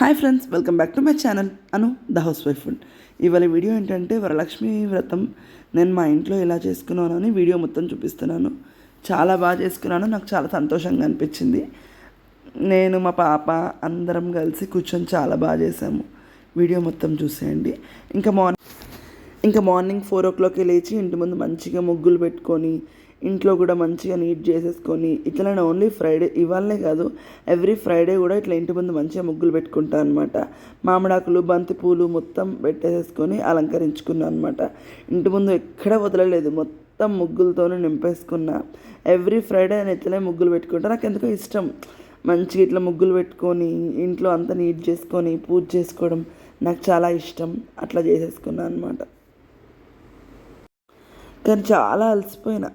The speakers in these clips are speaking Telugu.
Hi friends welcome back to my channel. Anu the housewife food ఇవాళ వీడియో ఏంటంటే వరలక్ష్మి వ్రతం. నేను మా ఇంట్లో ఎలా చేసుకున్నాను అని వీడియో మొత్తం చూపిస్తున్నాను. చాలా బాగా చేసుకున్నాను. నాకు చాలా సంతోషంగా అనిపించింది. నేను మా పాప అందరం కలిసి కూర్చొని చాలా బాగా చేసాము వీడియో మొత్తం చూసేయండి. ఇంకా మార్నింగ్ ఇంకా మార్నింగ్ ఫోర్ ఓ క్లాక్కి లేచి ఇంటి ముందు మంచిగా ముగ్గులు పెట్టుకొని ఇంట్లో కూడా మంచిగా నీట్ చేసేసుకొని ఇట్లనే ఓన్లీ ఫ్రైడే ఇవాళనే కాదు ఎవ్రీ ఫ్రైడే కూడా ఇట్లా ఇంటి ముందు మంచిగా ముగ్గులు పెట్టుకుంటా అనమాట మామిడాకులు బంతి పూలు మొత్తం పెట్టేసేసుకొని అలంకరించుకున్నాను అనమాట ఇంటి ముందు ఎక్కడ వదలలేదు మొత్తం ముగ్గులతోనే నింపేసుకున్నా. ఎవ్రీ ఫ్రైడే నేను ఇట్లనే ముగ్గులు పెట్టుకుంటా నాకు ఎందుకో ఇష్టం. మంచిగా ఇట్లా ముగ్గులు పెట్టుకొని ఇంట్లో అంతా నీట్ చేసుకొని పూజ చేసుకోవడం నాకు చాలా ఇష్టం. అట్లా చేసేసుకున్నాను అనమాట కానీ చాలా అలసిపోయినా.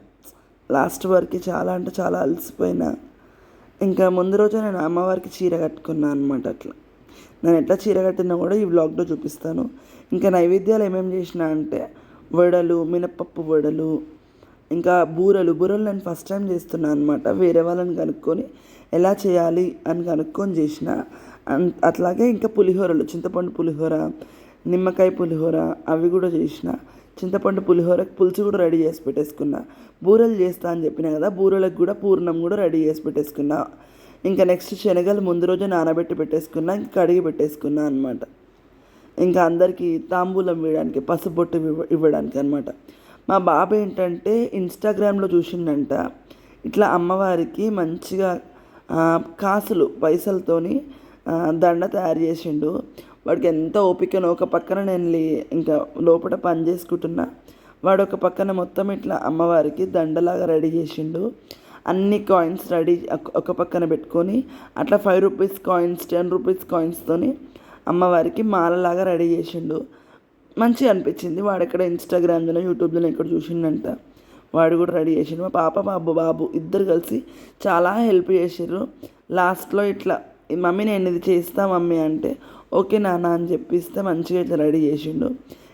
లాస్ట్ వరకు చాలా అంటే చాలా అలసిపోయినా. ఇంకా ముందు రోజు నేను అమ్మవారికి చీర కట్టుకున్నాను అనమాట అట్లా. నేను ఎట్లా చీర కట్టినా కూడా ఈ వ్లాగ్లో చూపిస్తాను. ఇంకా నైవేద్యాలు ఏమేమి చేసిన అంటే వడలు మినపప్పు వడలు ఇంకా బూరలు. బూరలు నేను ఫస్ట్ టైం చేస్తున్నాను అనమాట వేరే వాళ్ళని కనుక్కొని ఎలా చేయాలి అని కనుక్కొని చేసిన. అన్- అట్లాగే ఇంకా పులిహోరలు. చింతపండు పులిహోర నిమ్మకాయ పులిహోర అవి కూడా చేసిన. చింతపండు పులిహోరకు పులుసు కూడా రెడీ చేసి పెట్టేసుకున్నా. బూరెలు చేస్తా అని చెప్పిన కదా బూరెలకు కూడా పూర్ణం కూడా రెడీ చేసి పెట్టేసుకున్నా. ఇంకా నెక్స్ట్ శనగలు ముందు రోజు నానబెట్టి పెట్టేసుకున్నా ఇంకా కడిగి పెట్టేసుకున్నా అనమాట ఇంకా అందరికీ తాంబూలం ఇవ్వడానికి పసుపొట్టు ఇవ్వడానికి అనమాట మా బాబు ఏంటంటే ఇన్స్టాగ్రామ్లో చూసిండంట ఇట్లా అమ్మవారికి మంచిగా కాసులు పైసలతోని దండ తయారు చేసిండు. వాడికి ఎంత ఓపికనో ఒక పక్కన నేను లే- ఇంకా లోపల పని చేసుకుంటున్నా. వాడు ఒక పక్కన మొత్తం ఇట్లా అమ్మవారికి దండలాగా రెడీ చేసిండు. అన్ని కాయిన్స్ రెడీ ఒక- పక్కన పెట్టుకొని అట్లా five rupees coins ten rupees కాయిన్స్తోని అమ్మవారికి మాలలాగా రెడీ చేసిండు. మంచిగా అనిపించింది. వాడు ఎక్కడ ఇన్స్టాగ్రామ్లో యూట్యూబ్లో ఎక్కడ చూసిండంట. వాడు కూడా రెడీ చేసిండు. మా పాప బాబు బాబు ఇద్దరు కలిసి చాలా హెల్ప్ చేసారు లాస్ట్లో ఇట్లా మమ్మీ నేను ఇది చేస్తా మమ్మీ అంటే ఓకే నాన్న అని చెప్పిస్తే మంచిగా ఇట్లా రెడీ చేసిండు.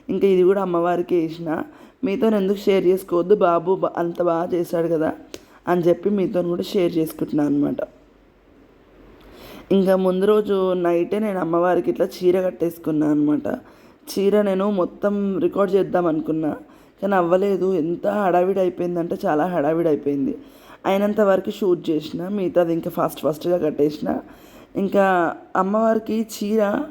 ఇంకా ఇది కూడా అమ్మవారికి వేసిన. మీతో ఎందుకు షేర్ చేసుకోవద్దు బాబు అంత బాగా చేశాడు కదా అని చెప్పి మీతో కూడా షేర్ చేసుకుంటున్నాను అనమాట ఇంకా ముందు రోజు నైటే నేను అమ్మవారికి ఇట్లా చీర కట్టేసుకున్నాను అనమాట చీర నేను మొత్తం రికార్డ్ చేద్దాం అనుకున్నా. కానీ అవ్వలేదు ఎంత హడావిడి అయిపోయిందంటే చాలా హడావిడి అయిపోయింది. అయినంత వరకు షూట్ చేసిన మిగతాది ఇంకా ఫాస్ట్ ఫాస్ట్గా కట్టేసిన. ఇంకా అమ్మవారికి చీర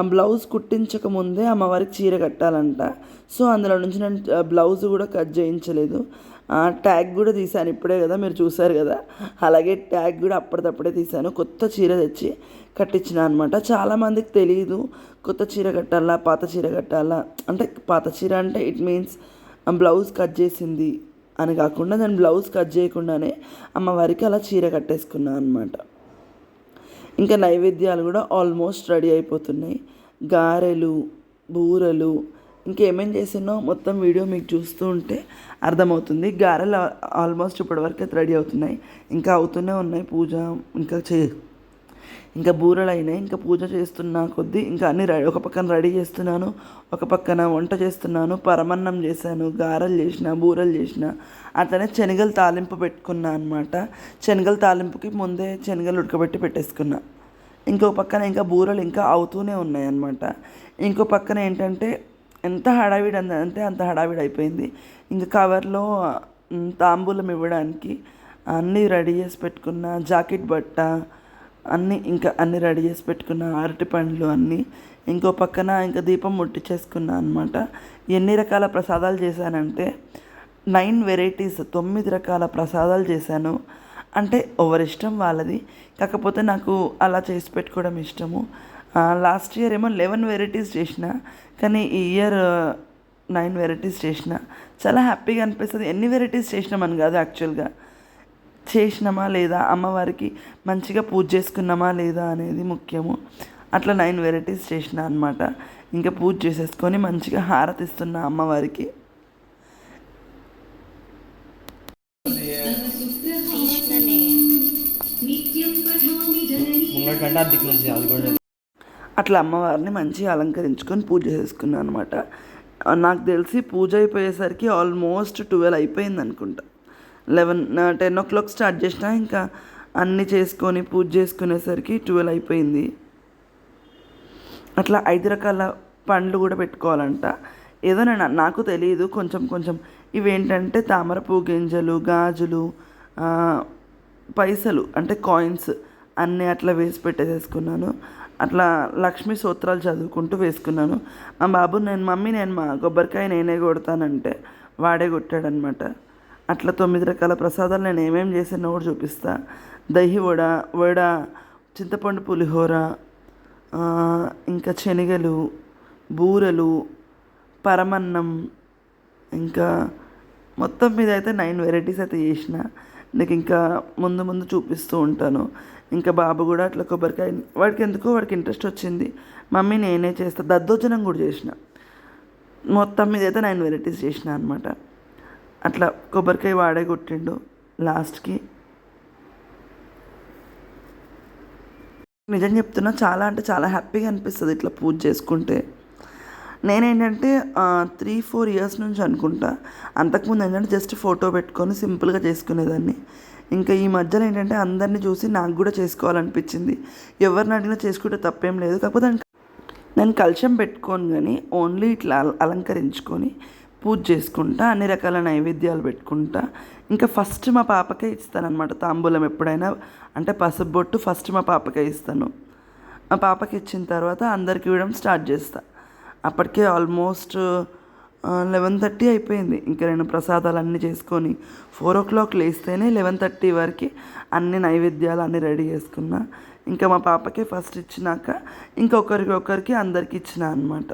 బ్లౌజ్ కుట్టించక ముందే అమ్మవారికి చీర కట్టాలంట. సో అందులో నుంచి నేను బ్లౌజ్ కూడా కట్ చేయించలేదు. ఆ, ట్యాగ్ కూడా తీశాను ఇప్పుడే కదా మీరు చూసారు కదా. అలాగే ట్యాగ్ కూడా అప్పటిదప్పుడే తీశాను. కొత్త చీర తెచ్చి కట్టించిన అనమాట చాలామందికి తెలియదు కొత్త చీర కట్టాలా పాత చీర కట్టాలా? అంటే పాత చీర అంటే ఇట్ మీన్స్ బ్లౌజ్ కట్ చేసింది అని కాకుండా నేను బ్లౌజ్ కట్ చేయకుండానే అమ్మవారికి అలా చీర కట్టేసుకున్నాను అనమాట ఇంకా నైవేద్యాలు కూడా ఆల్మోస్ట్ రెడీ అయిపోతున్నాయి. గారెలు బూరలు ఇంకేమేం చేసానో మొత్తం వీడియో మీకు చూస్తూ ఉంటే అర్థమవుతుంది. గారెలు ఆల్మోస్ట్ ఇప్పటివరకు అయితే రెడీ అవుతున్నాయి. ఇంకా అవుతూనే ఉన్నాయి. పూజ ఇంకా చే ఇంకా బూరలు అయినాయి ఇంకా పూజ చేస్తున్నా కొద్దీ ఇంకా అన్ని రెడీ ఒక పక్కన రెడీ చేస్తున్నాను ఒక పక్కన వంట చేస్తున్నాను పరమన్నం చేశాను గారెలు చేసిన బూరలు చేసిన. అట్లనే శనగలు తాలింపు పెట్టుకున్నా అనమాట శనగలు తాలింపుకి ముందే శనగలు ఉడకబెట్టి పెట్టేసుకున్నా. ఇంకో పక్కన ఇంకా బూరలు ఇంకా అవుతూనే ఉన్నాయి అనమాట ఇంకో పక్కన ఏంటంటే ఎంత హడావిడి అంద- అంటే అంత హడావిడి అయిపోయింది. ఇంకా కవర్లో తాంబూలం ఇవ్వడానికి అన్నీ రెడీ చేసి పెట్టుకున్న జాకెట్ బట్ట అన్నీ ఇంకా అన్నీ రెడీ చేసి పెట్టుకున్న అరటి పండ్లు అన్నీ ఇంకో పక్కన ఇంకా దీపం ముట్టించేసుకున్నా అనమాట ఎన్ని రకాల ప్రసాదాలు చేశానంటే నైన్ వెరైటీస్ తొమ్మిది రకాల ప్రసాదాలు చేశాను. అంటే ఎవరిష్టం వాళ్ళది. కాకపోతే నాకు అలా చేసి పెట్టుకోవడం ఇష్టము. లాస్ట్ ఇయర్ ఏమో లెవెన్ వెరైటీస్ చేసిన కానీ ఈ ఇయర్ నైన్ వెరైటీస్ చేసిన. చాలా హ్యాపీగా అనిపిస్తుంది. ఎన్ని వెరైటీస్ చేసినామని కాదు యాక్చువల్గా. చేసినామా లేదా? అమ్మవారికి మంచిగా పూజ చేసుకున్నామా లేదా అనేది ముఖ్యము. అట్లా నైన్ వెరైటీస్ చేసిన అనమాట ఇంకా పూజ చేసేసుకొని మంచిగా హారతిస్తున్న అమ్మవారికి. అట్లా అమ్మవారిని మంచిగా అలంకరించుకొని పూజ చేసుకున్నాను అనమాట నాకు తెలిసి పూజ అయిపోయేసరికి ఆల్మోస్ట్ ట్వెల్వ్ అయిపోయింది అనుకుంటా eleven ten o'clock start చేసిన ఇంకా అన్నీ చేసుకొని పూజ చేసుకునేసరికి ట్వెల్వ్ అయిపోయింది. అట్లా ఐదు రకాల పండ్లు కూడా పెట్టుకోవాలంట. ఏదో నేను నాకు తెలియదు కొంచెం కొంచెం ఇవేంటంటే తామర పువ్వు గింజలు గాజులు పైసలు అంటే కాయిన్స్ అన్నీ అట్లా వేసి పెట్టేసేసుకున్నాను. అట్లా లక్ష్మీ సూత్రాలు చదువుకుంటూ వేసుకున్నాను. మా బాబు నేను మమ్మీ నేను మా కొబ్బరికాయ నేనే కొడతానంటే వాడే కొట్టాడనమాట అట్లా తొమ్మిది రకాల ప్రసాదాలు నేను ఏమేమి చేసానో కూడా చూపిస్తా. దహి వడ వడ చింతపండు పులిహోర ఇంకా శనగలు బూరెలు పరమన్నం ఇంకా మొత్తం మీద అయితే నైన్ వెరైటీస్ అయితే చేసిన. నీకు ఇంకా ముందు ముందు చూపిస్తూ ఉంటాను. ఇంకా బాబు కూడా అట్లా కొబ్బరికాయ వాడికి ఎందుకో వాడికి ఇంట్రెస్ట్ వచ్చింది. మమ్మీ నేనే చేస్తా. దద్దోజనం కూడా చేసిన. మొత్తం మీద అయితే నైన్ వెరైటీస్ చేసిన అనమాట అట్లా కొబ్బరికాయ వాడే కొట్టిండు లాస్ట్కి. నిజం చెప్తున్నా చాలా అంటే చాలా హ్యాపీగా అనిపిస్తుంది ఇట్లా పూజ చేసుకుంటే. నేనేంటంటే త్రీ ఫోర్ ఇయర్స్ నుంచి అనుకుంటా అంతకుముందు ఏంటంటే జస్ట్ ఫోటో పెట్టుకొని సింపుల్గా చేసుకునేదాన్ని. ఇంకా ఈ మధ్యలో ఏంటంటే అందరినీ చూసి నాకు కూడా చేసుకోవాలనిపించింది. ఎవరిని అడిగినా చేసుకుంటే తప్పేం లేదు. కాకపోతే నేను కలశం పెట్టుకోను కానీ ఓన్లీ ఇట్లా అల- అలంకరించుకొని పూజ చేసుకుంటా అన్ని రకాల నైవేద్యాలు పెట్టుకుంటా. ఇంకా ఫస్ట్ మా పాపకే ఇస్తానన్నమాట తాంబూలం ఎప్పుడైనా. అంటే పసుపు బొట్టు ఫస్ట్ మా పాపకే ఇస్తాను. మా పాపకి ఇచ్చిన తర్వాత అందరికి ఇవ్వడం స్టార్ట్ చేస్తా. అప్పటికే ఆల్మోస్ట్ లెవెన్ థర్టీ అయిపోయింది. ఇంకా నేను ప్రసాదాలు అన్నీ చేసుకొని ఫోర్ ఓ క్లాక్ లేస్తేనే లెవెన్ థర్టీ వరకు అన్ని నైవేద్యాలు అన్నీ రెడీ చేసుకున్నా. ఇంకా మా పాపకే ఫస్ట్ ఇచ్చినాక ఇంకొకరికి ఒకరికి అందరికి ఇచ్చిన అనమాట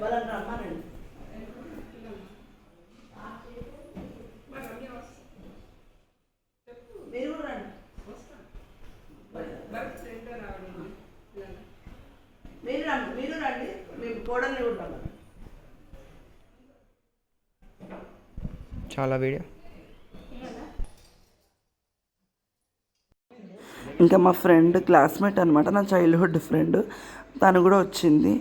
వాళ్ళని రమ్మనండి మీరు కూడా రండి మీరు రండి మీరు రండి మీ కోడల్ని కూడా రమ్మనండి చాలా వీడియో. ఇంకా మా ఫ్రెండ్ క్లాస్మేట్ అనమాట నా చైల్డ్హుడ్ ఫ్రెండ్ తను కూడా వచ్చింది.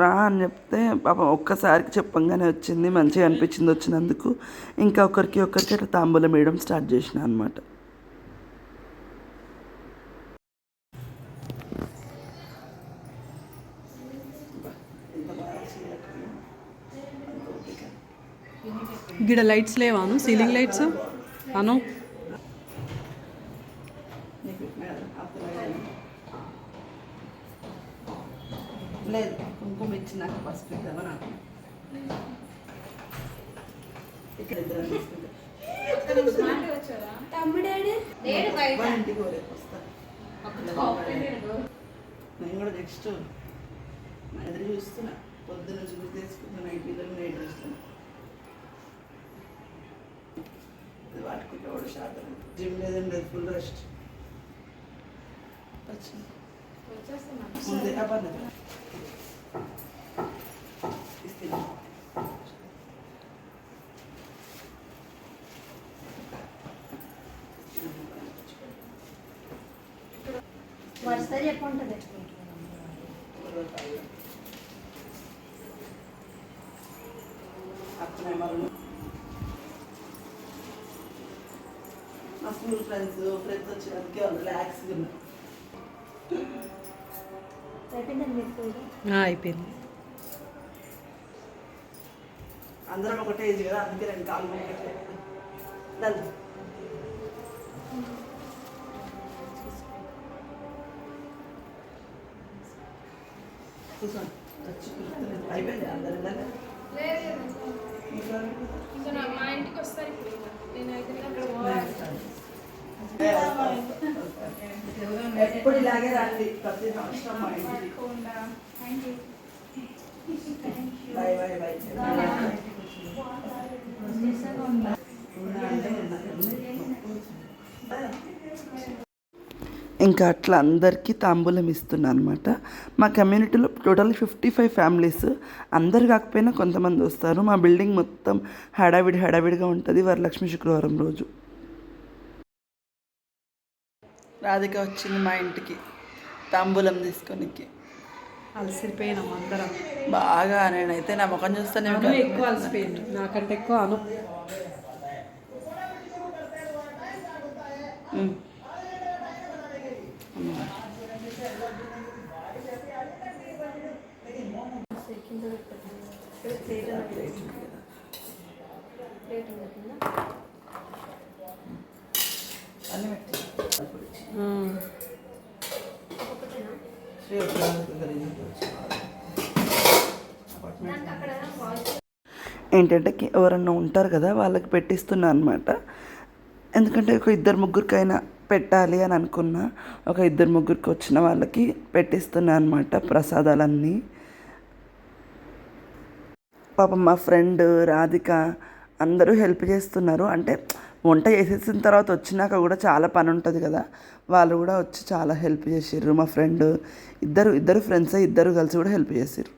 రా అని చెప్తే పాపం ఒక్కసారికి చెప్పంగానే వచ్చింది మంచిగా అనిపించింది వచ్చినందుకు. ఇంకా ఒకరికి ఒకరికి అట్లా తాంబూలం వేయడం స్టార్ట్ చేసిన అనమాట గిడ లైట్స్ లేవాను సీలింగ్ లైట్స్? అను? లేదు కుంకుమ ఇచ్చినాక పసుపు ఇద్దామని. ఇక్కడ ఇద్దరం. నేను కూడా నెక్స్ట్ ఎదురు చూస్తున్నా. పొద్దున్న చూసి తీసుకుంటున్నా నైట్ పిల్లలు నైట్ డ్రెస్లు వాడు శాతం? జిమ్ లేదండి ఫుల్ రెస్ట్. ముందే వరుస చెప్పుంటుంది అట్లనే వాళ్ళు మా స్కూల్ ఫ్రెండ్స్ వచ్చినందుకే వాళ్ళు రిలాక్స్గా ఆ, అయిపోయింది. అందరం ఒకటే ఏజ్ కదా అందుకే రెండు కాళ్ళు ఒకటే నన్ను వచ్చి కూర్చోండి. అయిపోయింది అందరు వెళ్ళాలి ఇంకా నా- మా ఇంటికి వస్తారు ఇప్పుడు ఇంకా. నేనైతే అక్కడ పోవాలి ఎప్పుడు ఇలాగే రండి ప్రతి సంవత్సరం మా ఇంటికి. బాయ్ బాయ్ బాయ్ ఇంకా అట్లా అందరికీ తాంబూలం ఇస్తున్నా అనమాట మా కమ్యూనిటీలో టోటల్ ఫిఫ్టీ ఫైవ్ ఫ్యామిలీస్ అందరు కాకపోయినా కొంతమంది వస్తారు. మా బిల్డింగ్ మొత్తం హడావిడి హడావిడిగా ఉంటుంది. వరలక్ష్మి శుక్రవారం రోజు. రాధిక వచ్చింది మా ఇంటికి. తాంబూలం తీసుకొనికి అలసిపోయినాం అందరం. బాగా నేనైతే నా ముఖం చూస్తానే ఎక్కువ అలసిపోయింది నాకంటే ఎక్కువ అను. ఏంటంటే ఎవరన్నా ఉంటారు కదా వాళ్ళకి పెట్టిస్తున్నా అనమాట ఎందుకంటే ఒక ఇద్దరు ముగ్గురికైనా పెట్టాలి అని అనుకున్నా. ఒక ఇద్దరు ముగ్గురికి వచ్చిన వాళ్ళకి పెట్టిస్తున్నా అనమాట ప్రసాదాలన్నీ. పాపం మా ఫ్రెండ్ రాధిక అందరూ హెల్ప్ చేస్తున్నారు. అంటే వంట చేసేసిన తర్వాత వచ్చినాక కూడా చాలా పని ఉంటుంది కదా. వాళ్ళు కూడా వచ్చి చాలా హెల్ప్ చేసిర్రు మా ఫ్రెండ్. ఇద్దరు ఇద్దరు ఫ్రెండ్స్ ఇద్దరు కలిసి కూడా హెల్ప్ చేసిర్రు.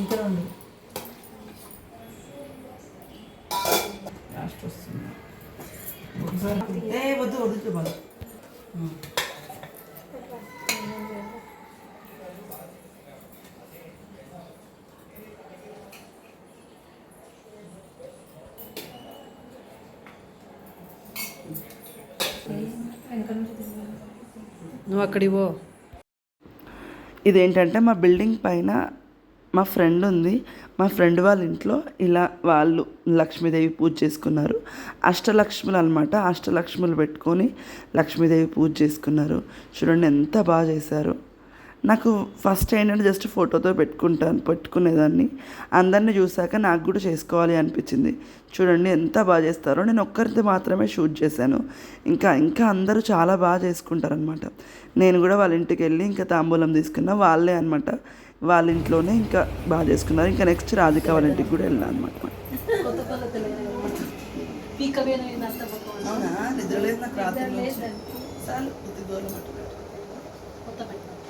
ఇంకా రెండు లాస్ట్ వస్తుంది ఏ వద్దు వద్దు బాగా నువ్వు అక్కడివో ఇదేంటంటే మా బిల్డింగ్ పైన మా ఫ్రెండ్ ఉంది. మా ఫ్రెండ్ వాళ్ళ ఇంట్లో ఇలా వాళ్ళు లక్ష్మీదేవి పూజ చేసుకున్నారు. అష్టలక్ష్ములు అనమాట అష్టలక్ష్ములు పెట్టుకొని లక్ష్మీదేవి పూజ చేసుకున్నారు. చూడండి ఎంత బాగా చేశారు. నాకు ఫస్ట్ ఏంటంటే జస్ట్ ఫోటోతో పెట్టుకుంటాను పెట్టుకునేదాన్ని. అందరిని చూశాక నాకు కూడా చేసుకోవాలి అనిపించింది. చూడండి ఎంత బాగా చేస్తారో. నేను ఒక్కరిది మాత్రమే షూట్ చేశాను. ఇంకా ఇంకా అందరూ చాలా బాగా చేసుకుంటారనమాట నేను కూడా వాళ్ళ ఇంటికి వెళ్ళి ఇంకా తాంబూలం తీసుకున్నా వాళ్ళే అనమాట వాళ్ళ ఇంట్లోనే ఇంకా బాగా చేసుకున్నారు. ఇంకా నెక్స్ట్ రాధిక వాళ్ళ ఇంటికి కూడా వెళ్ళాను అనమాట అవునా? నిద్రలేదు నాకు రాత్రి చాలు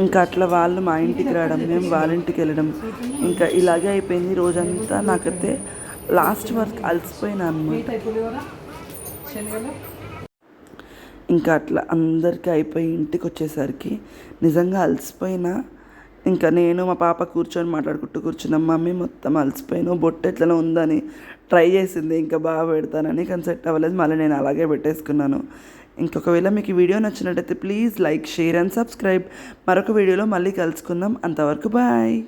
ఇంకా అట్లా వాళ్ళు మా ఇంటికి రావడం మేము వాళ్ళ ఇంటికి వెళ్ళడం. ఇంకా ఇలాగే అయిపోయింది రోజంతా. నాకైతే లాస్ట్ వరకు అలసిపోయినా అనమాట ఇంకా అట్లా అందరికీ అయిపోయి ఇంటికి వచ్చేసరికి నిజంగా అలసిపోయినా. ఇంకా నేను మా పాప కూర్చొని మాట్లాడుకుంటూ కూర్చున్నాం. మమ్మీ మొత్తం అలసిపోయాను. బొట్టు ఎట్లనే ఉందని ట్రై చేసింది. ఇంకా బాగా పెడతానని కానీ సెట్ అవ్వలేదు. మళ్ళీ నేను అలాగే పెట్టేసుకున్నాను. ఇంకొకవేళ మీకు వీడియో నచ్చినట్టయితే please like share and subscribe. మరొక వీడియోలో మళ్ళీ కలుసుకుందాం. అంతవరకు బాయ్.